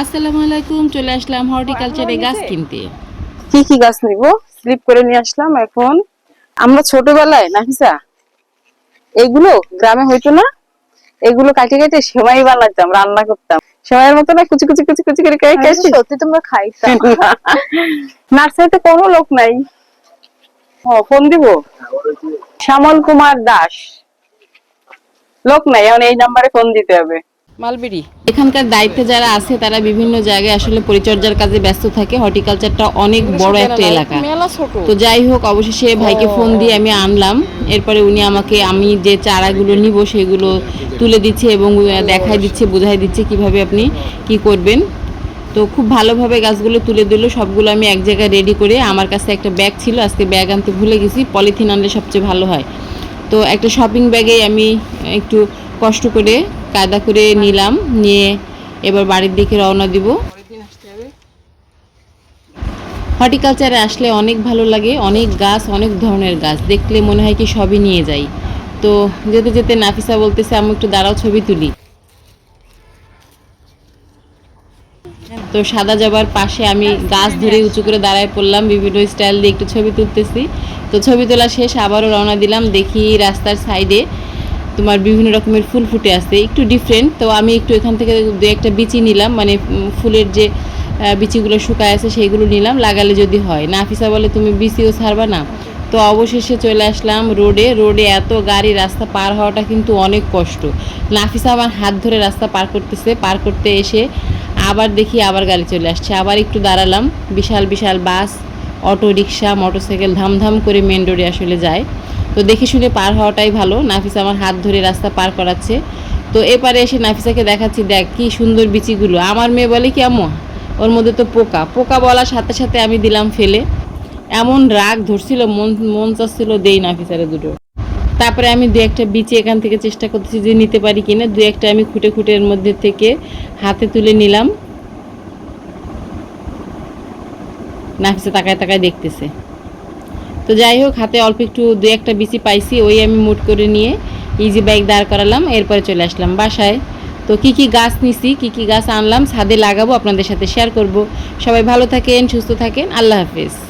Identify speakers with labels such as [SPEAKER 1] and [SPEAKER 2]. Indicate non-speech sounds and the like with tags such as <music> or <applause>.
[SPEAKER 1] আসসালামু আলাইকুম চলে আসলাম হর্টিকালচারে গাছ কিনতে।
[SPEAKER 2] কি কি গাছ নিব? স্লিপ করে নিয়ে আসলাম এখন। আমরা ছোটবেলায় নাফিসা এগুলো গ্রামে হইতো না। এগুলো কাটে কেটে সেমাই বানাতাম রান্না করতাম। সেমাইয়ের মতো না কুচি কুচি কুচি কুচি করে কেটে
[SPEAKER 3] হ্যাঁ,
[SPEAKER 2] কেটে।
[SPEAKER 3] সত্যি তোমরা খাইতাম। <laughs>
[SPEAKER 2] নার্সারিতে কোনো লোক নাই। ও ফোন দিব? শ্যামল কুমার দাস। লোক নাই এখন এই নাম্বারে ফোন দিতে হবে।
[SPEAKER 1] মালবেরি? এখানকার দায়িত্বে যারা আছে তারা বিভিন্ন জায়গায় আসলে পরিচর্যার কাজে ব্যস্ত থাকে। হর্টিকালচারটা অনেক বড় একটা এলাকা। তো যাই হোক অবশেষে ভাইকে ফোন দিয়ে আমি আনলাম। এরপরে উনি আমাকে আমি যে চারাগুলো নিব সেগুলো তুলে দিচ্ছে এবং দেখাই দিচ্ছে বোঝাই দিচ্ছে কীভাবে আপনি কি করবেন। তো খুব ভালোভাবে গাছগুলো তুলে দিল। সবগুলো আমি এক জায়গায় রেডি করে আমার কাছে একটা ব্যাগ ছিল। আজকে ব্যাগ আনতে ভুলে গেছি। পলিথিন আনলে সবচেয়ে ভালো হয়। তো একটা শপিং ব্যাগে আমি একটু কষ্ট করে কায়দা করে নিলাম, নিয়ে এবার বাড়ির দিকে রওনা দিব। হর্টিকালচারে আসলে অনেক ভালো লাগে, অনেক গাছ, অনেক ধরনের গাছ, দেখলে মনে হয় কি সবই নিয়ে যাই। তো যেতে যেতে নাফিসা বলতেছে আমি একটু দাঁড়াও, ছবি তুলি। তো সাদা জবার পাশে আমি গাছ ধরে উঁচু করে দাঁড়ায় পড়লাম, বিভিন্ন স্টাইল দিয়ে একটু ছবি তুলতেছি। তো ছবি তোলা শেষ, আবারও রওনা দিলাম, দেখি রাস্তার সাইডে তোমার বিভিন্ন রকমের ফুল ফুটে আছে একটু ডিফারেন্ট তো আমি একটু এখান থেকে দু একটা বিচি নিলাম মানে ফুলের যে বিচিগুলো শুকায় আছে সেইগুলো নিলাম, লাগালে যদি হয়। নাফিসা বলে, তুমি বিচিও ছাড়বা না। তো অবশেষে চলে আসলাম রোডে। রোডে এত গাড়ি, রাস্তা পার হওয়াটা কিন্তু অনেক কষ্ট। নাফিসা আমার হাত ধরে রাস্তা পার করতেছে, পার করতে এসে আবার দেখি আবার গাড়ি চলে আসছে। আবার একটু দাঁড়ালাম, বিশাল বিশাল বাস, অটো রিক্সা, মোটরসাইকেল ধামধাম করে মেন রোডে আসলে যায়। তো দেখে শুনে পার হওয়াটাই ভালো। নাফিসা আমার হাত ধরে রাস্তা পার করাচ্ছে। তো এপারে এসে নাফিসাকে দেখাচ্ছি, দেখ কি সুন্দর বিচিগুলো। আমার মেয়ে বলে কি, আম্মু, ওর মধ্যে তো পোকা। পোকা বলার সাথে সাথে আমি দিলাম ফেলে। এমন রাগ ধরছিল, মন মন চাচ্ছিল দেই নাফিসারে দুটো। তারপরে আমি দু একটা বিচি এখান থেকে চেষ্টা করতেছি যে নিতে পারি কিনা। দু একটা আমি খুঁটে খুঁটে এর মধ্যে থেকে হাতে তুলে নিলাম। নাফিসা তাকায় তাকায় দেখতেছে। তো যাই হোক, হাতে অল্প একটু দু একটা বিচি পাইছি, ওই আমি মুট করে নিয়ে ইজি বাইক দাঁড় করালাম, এরপরে চলে আসলাম বাসায়। তো কি কি গাছ নিছি, কি কি গাছ আনলাম, ছাদে লাগাবো, আপনাদের সাথে শেয়ার করব। সবাই ভালো থাকেন, সুস্থ থাকেন, আল্লাহ হাফেজ।